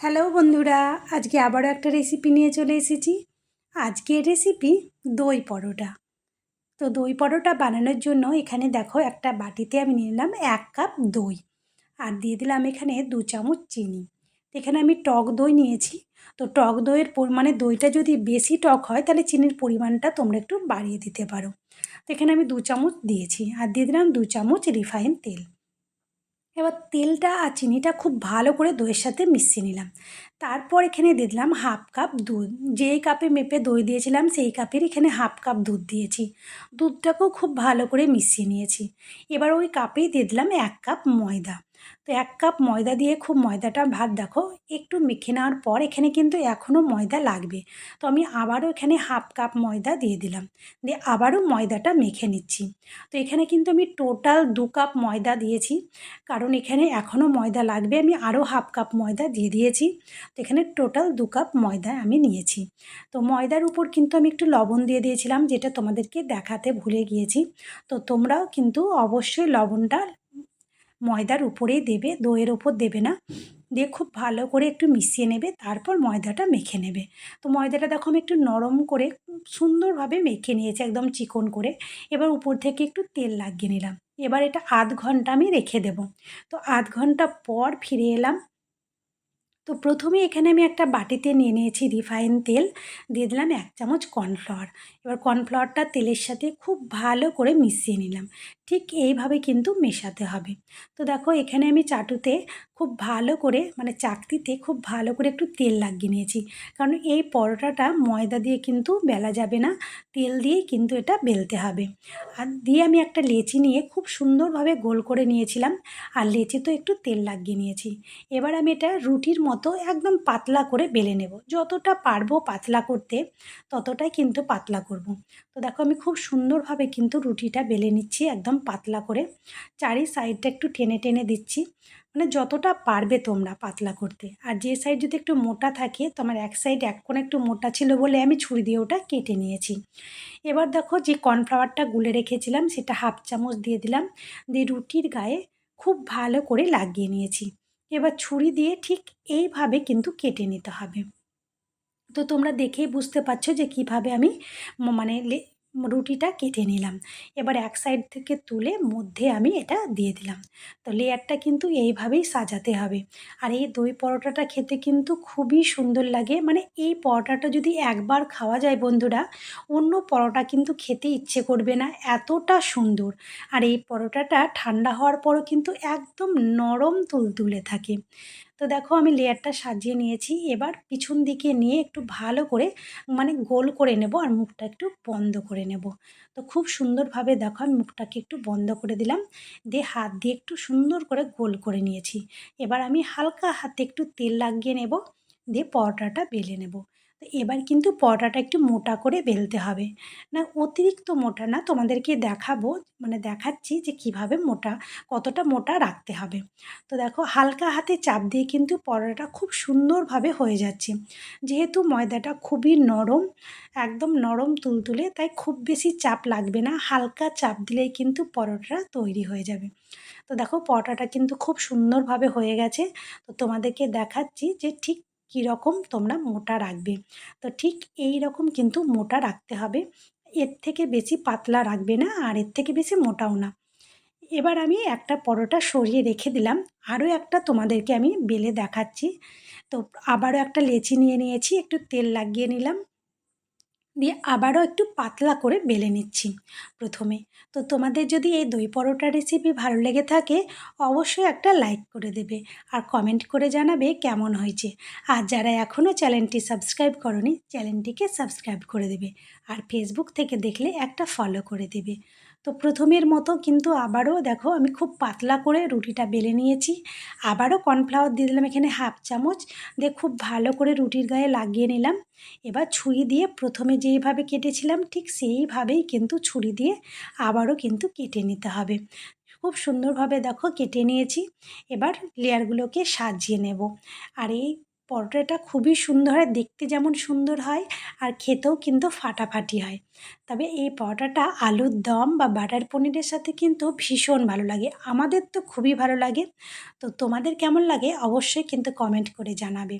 Hello বন্ধুরা, আজকে আবারও একটা রেসিপি নিয়ে চলে এসেছি। আজকে রেসিপি দই পরোটা। তো দই পরোটা বানানোর জন্য এখানে দেখো একটা বাটিতে আমি নিয়ে নিলাম এক কাপ দই আর দিয়ে দিলাম এখানে দু চামচ চিনি। এখানে আমি টক দই নিয়েছি। তো টক দইয়ের পরিমাণে দইটা যদি বেশি টক হয় তাহলে চিনির পরিমাণটা তোমরা একটু বাড়িয়ে দিতে পারো। তো এখানে আমি দু চামচ দিয়েছি আর দিয়ে দিলাম দু চামচ রিফাইন তেল। এবার তেলটা আর চিনিটা খুব ভালো করে দইয়ের সাথে মিশিয়ে নিলাম। তারপর এখানে দিয়ে দিলাম হাফ কাপ দুধ। যেই কাপে মেপে দই দিয়েছিলাম, সেই কাপের এখানে হাফ কাপ দুধ দিয়েছি। দুধটাকেও খুব ভালো করে মিশিয়ে নিয়েছি। এবার ওই কাপেই দিয়ে দিলাম এক কাপ ময়দা। তো এক কাপ ময়দা দিয়ে খুব ময়দাটা ভাত দেখো, একটু মেখে নেওয়ার পর এখানে কিন্তু এখনও ময়দা লাগবে। তো আমি আবারও এখানে হাফ কাপ ময়দা দিয়ে দিলাম। দিয়ে আবারও ময়দাটা মেখে নিচ্ছি। তো এখানে কিন্তু আমি টোটাল দু কাপ ময়দা দিয়েছি। কারণ এখানে এখনও ময়দা লাগবে, আমি আরও হাফ কাপ ময়দা দিয়ে দিয়েছি। তো এখানে টোটাল দু কাপ ময়দা আমি নিয়েছি। তো ময়দার উপর কিন্তু আমি একটু লবণ দিয়ে দিয়েছিলাম, যেটা তোমাদেরকে দেখাতে ভুলে গিয়েছি। তো তোমরাও কিন্তু অবশ্যই লবণটা ময়দার উপরেই দেবে, দইয়ের ওপর দেবে না। দিয়ে খুব ভালো করে একটু মিশিয়ে নেবে, তারপর ময়দাটা মেখে নেবে। তো ময়দাটা দেখো আমি একটু নরম করে সুন্দরভাবে মেখে নিয়েছি, একদম চিকন করে। এবার উপর থেকে একটু তেল লাগিয়ে নিলাম। এবার এটা আধ ঘণ্টা আমি রেখে দেব। তো আধ ঘণ্টা পর ফিরে এলাম। তো প্রথমে এখানে আমি একটা বাটিতে নিয়ে নিয়েছি রিফাইন তেল। দিয়ে দিলাম এক চামচ কর্নফ্লাওয়ার। এবার কর্নফ্লাওয়ারটা তেলের সাথে খুব ভালো করে মিশিয়ে নিলাম। ঠিক এইভাবে কিন্তু মেশাতে হবে। তো দেখো, এখানে আমি চাটুতে খুব ভালো করে মানে চাকতিতে খুব ভালো করে একটু তেল লাগিয়ে নিয়েছি। কারণ এই পরোটাটা ময়দা দিয়ে কিন্তু বেলা যাবে না, তেল দিয়েই কিন্তু এটা বেলতে হবে। আর দিয়ে আমি একটা লেচি নিয়ে খুব সুন্দরভাবে গোল করে নিয়েছিলাম, আর লেচি তো একটু তেল লাগিয়ে নিয়েছি। এবার আমি এটা রুটির মতো একদম পাতলা করে বেলে নেব। যতটা পারব পাতলা করতে, ততটাই কিন্তু পাতলা করব। তো দেখো আমি খুব সুন্দরভাবে কিন্তু রুটিটা বেলে নিচ্ছি একদম পাতলা করে। চারি সাইডটা একটু টেনে টেনে দিচ্ছি। মানে যতটা পারবে তোমরা পাতলা করতে। আর যে সাইড যদি একটু মোটা থাকে তো আমার এক সাইড এক কোণে একটু মোটা ছিল বলে আমি ছুরি দিয়ে ওটা কেটে নিয়েছি। এবার দেখো যে কর্নফ্লাওয়ারটা গুলে রেখেছিলাম সেটা হাফ চামচ দিয়ে দিলাম। দিয়ে রুটির গায়ে খুব ভালো করে লাগিয়ে নিয়েছি। এবার ছুরি দিয়ে ঠিক এইভাবে কিন্তু কেটে নিতে হবে। তো তোমরা দেখেই বুঝতে পারছ যে কীভাবে আমি মানে রুটিটা কেটে নিলাম। এবার এক সাইড থেকে তুলে মধ্যে আমি এটা দিয়ে দিলাম। তো লেয়ারটা কিন্তু এইভাবেই সাজাতে হবে। আর এই দই পরোটাটা খেতে কিন্তু খুবই সুন্দর লাগে। মানে এই পরোটাটা যদি একবার খাওয়া যায় বন্ধুরা, অন্য পরোটা কিন্তু খেতে ইচ্ছে করবে না। এতটা সুন্দর। আর এই পরোটাটা ঠান্ডা হওয়ার পরও কিন্তু একদম নরম তুলতুলে থাকে। তো দেখো আমি লেয়ারটা সাজিয়ে নিয়েছি। এবার পিছন দিকে নিয়ে একটু ভালো করে মানে গোল করে নেব আর মুখটা একটু বন্ধ করে নেব। তো খুব সুন্দরভাবে দেখো আমি মুখটাকে একটু বন্ধ করে দিলাম। দিয়ে হাত দিয়ে একটু সুন্দর করে গোল করে নিয়েছি। এবার আমি হালকা হাতে একটু তেল লাগিয়ে নেব। দিয়ে পরোটাটা বেলে নেব। তো এবার কিন্তু পরোটাটা একটু মোটা করে বেলতে হবে। না, অতিরিক্ত মোটা না, তোমাদেরকে দেখাবো মানে দেখাচ্ছি যে কীভাবে মোটা, কতটা মোটা রাখতে হবে। তো দেখো, হালকা হাতে চাপ দিয়ে কিন্তু পরোটাটা খুব সুন্দরভাবে হয়ে যাচ্ছে। যেহেতু ময়দাটা খুবই নরম, একদম নরম তুলতুলে, তাই খুব বেশি চাপ লাগবে না, হালকা চাপ দিলেই কিন্তু পরোটাটা তৈরি হয়ে যাবে। তো দেখো, পরোটাটা কিন্তু খুব সুন্দরভাবে হয়ে গেছে। তো তোমাদেরকে দেখাচ্ছি যে ঠিক কীরকম তোমরা মোটা রাখবে। তো ঠিক এই রকম কিন্তু মোটা রাখতে হবে। এর থেকে বেশি পাতলা রাখবে না আর এর থেকে বেশি মোটাও না। এবার আমি একটা পরোটা সরিয়ে রেখে দিলাম। আরও একটা তোমাদেরকে আমি বেলে দেখাচ্ছি। তো আবারও একটা লেচি নিয়ে নিয়েছি, একটু তেল লাগিয়ে নিলাম। দিয়ে আবারও একটু পাতলা করে বেলে নিচ্ছি প্রথমে। তো তোমাদের যদি এই দই পরোটা রেসিপি ভালো লেগে থাকে, অবশ্যই একটা লাইক করে দেবে আর কমেন্ট করে জানাবে কেমন হয়েছে। আর যারা এখনও চ্যানেলটি সাবস্ক্রাইব করনি, চ্যানেলটিকে সাবস্ক্রাইব করে দেবে আর ফেসবুক থেকে দেখলে একটা ফলো করে দেবে। তো প্রথমের মতো কিন্তু আবারও দেখো আমি খুব পাতলা করে রুটিটা বেলে নিয়েছি। আবারও কর্নফ্লাওয়ার দিয়ে দিলাম এখানে হাফ চামচ। দিয়ে খুব ভালো করে রুটির গায়ে লাগিয়ে নিলাম। এবার ছুরি দিয়ে প্রথমে যেইভাবে কেটেছিলাম ঠিক সেইভাবেই কিন্তু ছুরি দিয়ে আবারও কিন্তু কেটে নিতে হবে। খুব সুন্দরভাবে দেখো কেটে নিয়েছি। এবার লেয়ারগুলোকে সাজিয়ে নেব। আর এই পরোটাটা খুবই সুন্দর হয়, দেখতে যেমন সুন্দর হয় আর খেতেও কিন্তু ফাটাফাটি হয়। তবে এই পরোটাটা আলুর দম বা বাটার পনিরের সাথে কিন্তু ভীষণ ভালো লাগে। আমাদের তো খুবই ভালো লাগে। তো তোমাদের কেমন লাগে অবশ্যই কিন্তু কমেন্ট করে জানাবে।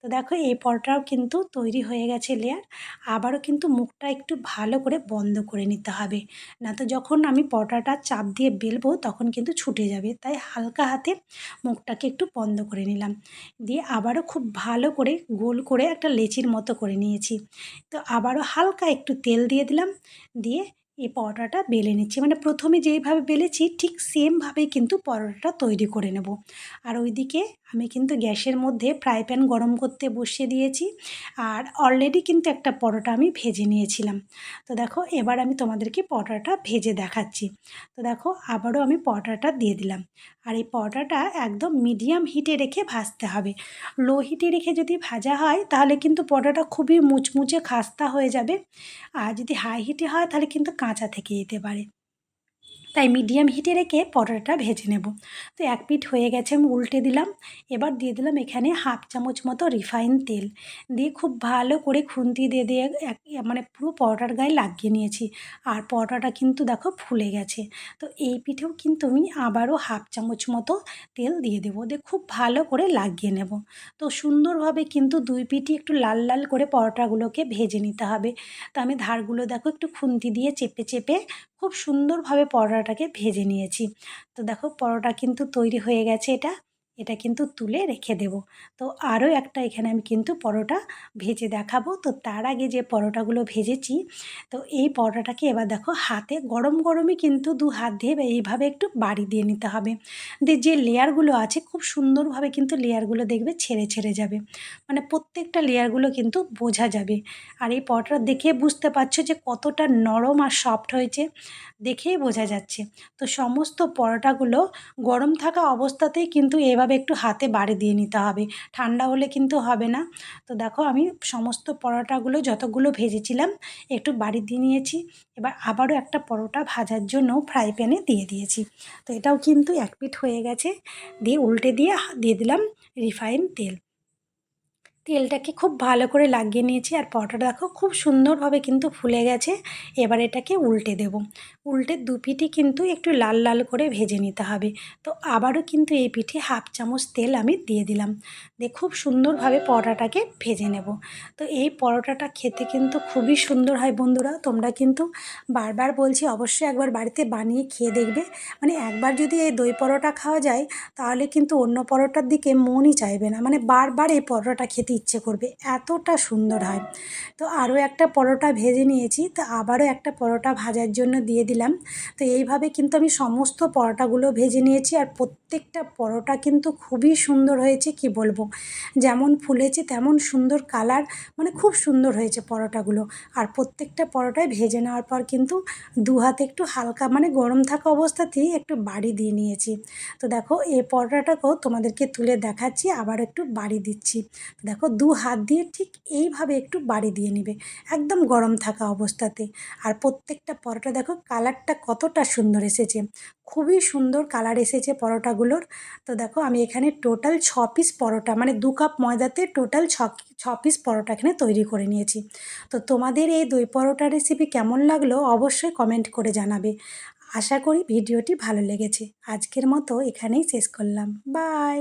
তো দেখো এই পরোটাও কিন্তু তৈরি হয়ে গেছে লেয়ার আবারও কিন্তু মুখটা একটু ভালো করে বন্ধ করে নিতে হবে। না তো যখন আমি পরোটাটা চাপ দিয়ে বেলবো তখন কিন্তু ছুটে যাবে। তাই হালকা হাতে মুখটাকে একটু বন্ধ করে নিলাম। দিয়ে আবারও খুব ভালো করে গোল করে একটা লেচির মতো করে নিয়েছি। তো আবারও হালকা একটু তেল দিয়ে দিলাম। দিয়ে এই পরোটাটা বেলে নিচ্ছি। মানে প্রথমে যেইভাবে বেলেছি, ঠিক সেমভাবেই কিন্তু পরোটাটা তৈরি করে নেব। আর ওইদিকে আমি কিন্তু গ্যাসের মধ্যে ফ্রাই প্যান গরম করতে বসিয়ে দিয়েছি। আর অলরেডি কিন্তু একটা পরোটা আমি ভেজে নিয়েছিলাম। তো দেখো, এবার আমি তোমাদেরকে পরোটাটা ভেজে দেখাচ্ছি। তো দেখো, আবারও আমি পরোটাটা দিয়ে দিলাম। আর এই পরোটাটা একদম মিডিয়াম হিটে রেখে ভাজতে হবে। লো হিটে রেখে যদি ভাজা হয়, তাহলে কিন্তু পরোটাটা খুবই মুচমুচে খাস্তা হয়ে যাবে। আর যদি হাই হিটে হয়, তাহলে কিন্তু কাঁচা থেকে যেতে পারে। তাই মিডিয়াম হিটে রেখে পরোটাটা ভেজে নেব। তো এক পিঠ হয়ে গেছে, আমি উল্টে দিলাম। এবার দিয়ে দিলাম এখানে হাফ চামচ মতো রিফাইন তেল। দিয়ে খুব ভালো করে খুন্তি দিয়ে দিয়ে এক মানে পুরো পরোটার গায়ে লাগিয়ে নিয়েছি। আর পরোটাটা কিন্তু দেখো ফুলে গেছে। তো এই পিঠেও কিন্তু আমি আবারও হাফ চামচ মতো তেল দিয়ে দেবো। দিয়ে খুব ভালো করে লাগিয়ে নেব। তো সুন্দরভাবে কিন্তু দুই পিঠই একটু লাল লাল করে পরোটাগুলোকে ভেজে নিতে হবে। তো আমি ধারগুলো দেখো একটু খুন্তি দিয়ে চেপে চেপে খুব সুন্দরভাবে পরোটাটাকে ভেজে নিয়েছি। তো দেখো পরোটা কিন্তু তৈরি হয়ে গেছে এটা। এটা কিন্তু তুলে রেখে দেব। তো আরও একটা এখানে আমি কিন্তু পরোটা ভেজে দেখাবো। তো তার আগে যে পরোটাগুলো ভেজেছি, তো এই পরোটাটাকে এবার দেখো হাতে গরম গরমই কিন্তু দু হাত দিয়ে এইভাবে একটু বাড়ি দিয়ে নিতে হবে। দিয়ে যে লেয়ারগুলো আছে, খুব সুন্দরভাবে কিন্তু লেয়ারগুলো দেখবে ছেড়ে ছেড়ে যাবে। মানে প্রত্যেকটা লেয়ারগুলো কিন্তু বোঝা যাবে। আর এই পরোটা দেখে বুঝতে পারছ যে কতটা নরম আর সফট হয়েছে, দেখেই বোঝা যাচ্ছে। তো সমস্ত পরোটাগুলো গরম থাকা অবস্থাতেই কিন্তু এভাবে একটু হাতে বাড়ি দিয়ে নিতে হবে। ঠান্ডা হলে কিন্তু হবে না। তো দেখো আমি সমস্ত পরোটাগুলো যতগুলো ভেজেছিলাম একটু বাড়ি দিয়ে নিয়েছি। এবার আবারও একটা পরোটা ভাজার জন্য ফ্রাই প্যানে দিয়ে দিয়েছি। তো এটাও কিন্তু এক পিঠ হয়ে গেছে। দিয়ে উল্টে দিয়ে দিয়ে দিলাম রিফাইন তেল। তেলটাকে খুব ভালো করে লাগিয়ে নিয়েছি আর পরোটাটা দেখো খুব সুন্দরভাবে কিন্তু ফুলে গেছে। এবার এটাকে উল্টে দেব। উল্টে দু পিঠে কিন্তু একটু লাল লাল করে ভেজে নিতে হবে। তো আবারও কিন্তু এই পিঠে হাফ চামচ তেল আমি দিয়ে দিলাম। দিয়ে খুব সুন্দরভাবে পরোটাটাকে ভেজে নেব। তো এই পরোটাটা খেতে কিন্তু খুবই সুন্দর হয় বন্ধুরা। তোমরা কিন্তু বারবার বলছি অবশ্যই একবার বাড়িতে বানিয়ে খেয়ে দেখবে। মানে একবার যদি এই দই পরোটা খাওয়া যায়, তাহলে কিন্তু অন্য পরোটার দিকে মনই চাইবে না। মানে বারবার এই পরোটা খেতে ইচ্ছে করবে, এতটা সুন্দর হয়। তো আরও একটা পরোটা ভেজে নিয়েছি, তো আবারও একটা পরোটা ভাজার জন্য দিয়ে দিলাম। তো এইভাবে কিন্তু আমি সমস্ত পরোটাগুলো ভেজে নিয়েছি আর প্রত্যেকটা পরোটা কিন্তু খুবই সুন্দর হয়েছে, কি বলব? যেমন ফুলেছে তেমন সুন্দর কালার মানে খুব সুন্দর হয়েছে পরোটাগুলো। আর প্রত্যেকটা পরোটায় ভেজে নেওয়ার পর কিন্তু দু হাতে একটু হালকা মানে গরম থাকা অবস্থাতেই একটু বাড়ি দিয়ে নিয়েছি। তো দেখো, এই পরোটাটাকেও তোমাদেরকে তুলে দেখাচ্ছি, আবার একটু বাড়ি দিচ্ছি। দেখো দু হাত দিয়ে ঠিক এইভাবে একটু বাড়ি দিয়ে নিবে। একদম গরম থাকা অবস্থাতে। আর প্রত্যেকটা পরোটা দেখো কালারটা কতটা সুন্দর এসেছে। খুবই সুন্দর কালার এসেছে পরোটাগুলোর। তো দেখো আমি এখানে টোটাল ছ পিস পরোটা মানে দু কাপ ময়দাতে টোটাল ছ ছ পিস পরোটা এখানে তৈরি করে নিয়েছি। তো তোমাদের এই দই পরোটা রেসিপি কেমন লাগল অবশ্যই কমেন্ট করে জানাবে। আশা করি ভিডিওটি ভালো লেগেছে। আজকের মতো এখানেই শেষ করলাম। বাই